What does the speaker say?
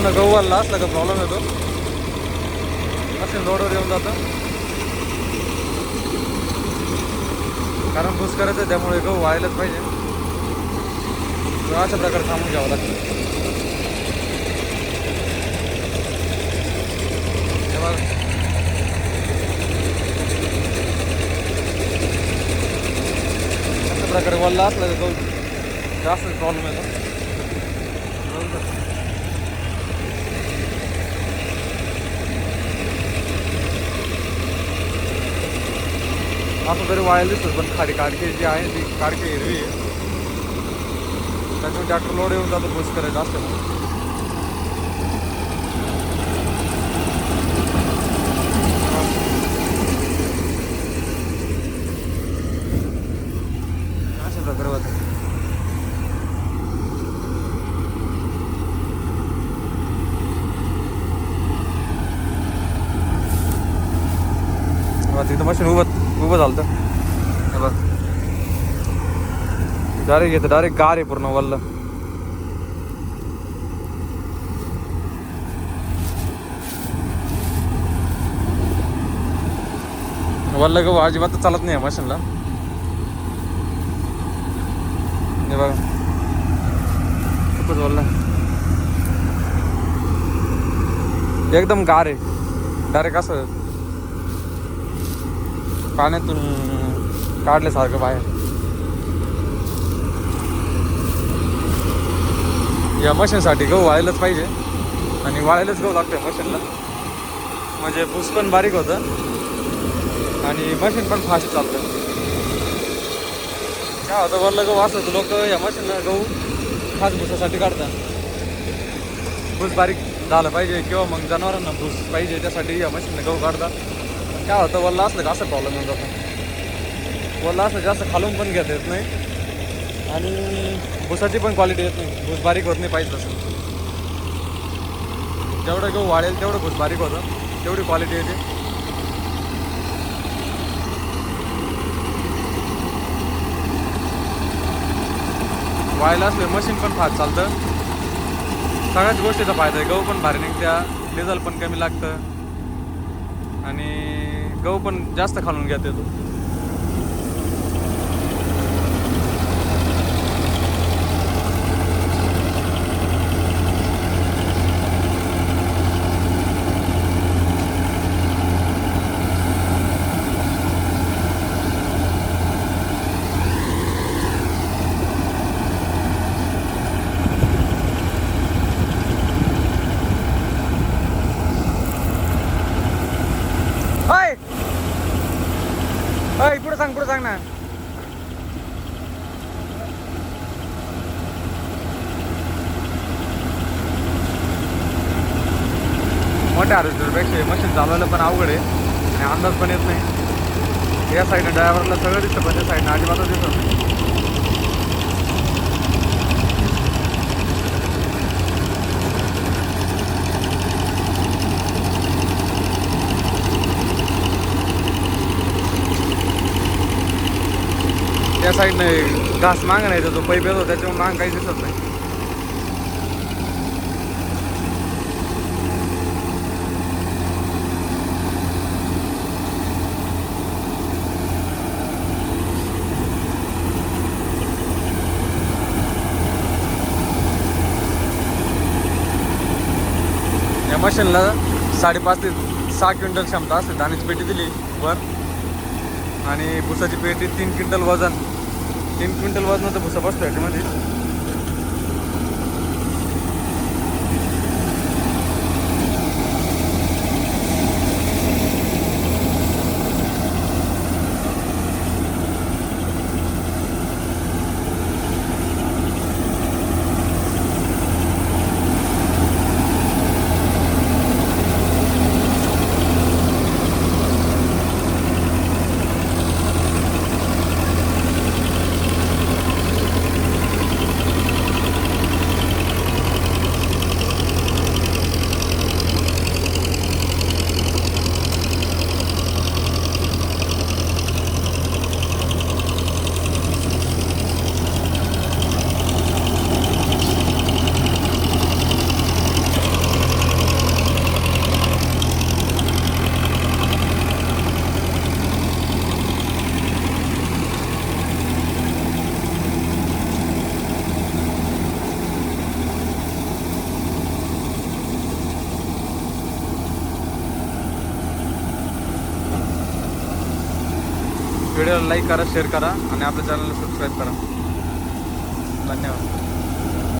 मशीनला गहू वाढला असला का प्रॉब्लेम येतो मशीन रोडवर येऊन जातं. कारण पुस करायचं आहे, त्यामुळे गहू व्हायलाच पाहिजे. अशा प्रकारे थांबून घ्यावं लागतं. अशा प्रकारे वल्ला असला तर गहू जास्त प्रॉब्लेम येतो असं तरी वाळायला दिसत पण खाली काडके जी आहे ती काडके हिरवी आहे. त्याच्यामुळे ट्रॅक्टर लोड येऊन जातो पुश करायचं असतं अशा तिथं मशीन उभं उभं झालं हे बघ. डायरेक्ट येतं डायरेक्ट गार आहे पूर्ण वल्ल. वल्ल गहू अजिबात चालत नाही मशीनला हे बघा. खूपच वल्ल एकदम गार आहे. डायरेक्ट असं पाण्यातून काढल्यासारखं बाहेर. या मशीनसाठी गहू वाळायलाच पाहिजे. आणि वाळायलाच गहू लागतं मशीनला. म्हणजे भूस पण बारीक होतं. आणि मशीन पण फास्ट चालतं. काय होतं वरलं गहू असं तर लोक या मशीनला गहू खास भुसासाठी काढतात. भूस बारीक झालं पाहिजे किंवा मग जनावरांना भूस पाहिजे त्यासाठी या मशीनला गहू काढतात. काय होतं वल्ला असलं का असं प्रॉब्लेम येऊन जातो? वल्ला असलं जास्त खालून पण घेता येत नाही आणि भुसाची पण क्वालिटी येत नाही. भूस बारीक होत नाही पाहिजे तसं. जेवढं गहू वाढेल तेवढं भूस बारीक होतं. तेवढी क्वालिटी येते. वाळायला असले मशीन पण फार चालतं. सगळ्याच गोष्टीचा फायदा आहे. गहू पण भारी निघत्या. डिझेल पण कमी लागतं. आणि गहू पण जास्त खालून घेते तो मोठ्या हार्वेस्टरपेक्षा मशीन चालवायला पण अवघड आहे. आणि अंदाज पण येत नाही. या साईडने ड्रायव्हरला सगळं दिसतं पण त्या साईडनं अजिबातच दिसत नाही. त्या साईडने घास माग नाही तो पैप येतो त्याच्यामुळे माग काही दिसत नाही या मशीनला साडेपाच ते सहा क्विंटल क्षमता असते. धान्याची पेटी दिली वर. आणि भुसाची पेटी तीन क्विंटल वजन. तीन क्विंटल वजनाचं भुसा बसतो याच्यामध्ये. व्हिडिओला लाईक करा शेअर करा आणि आपल्या चॅनलला सबस्क्राईब करा. धन्यवाद.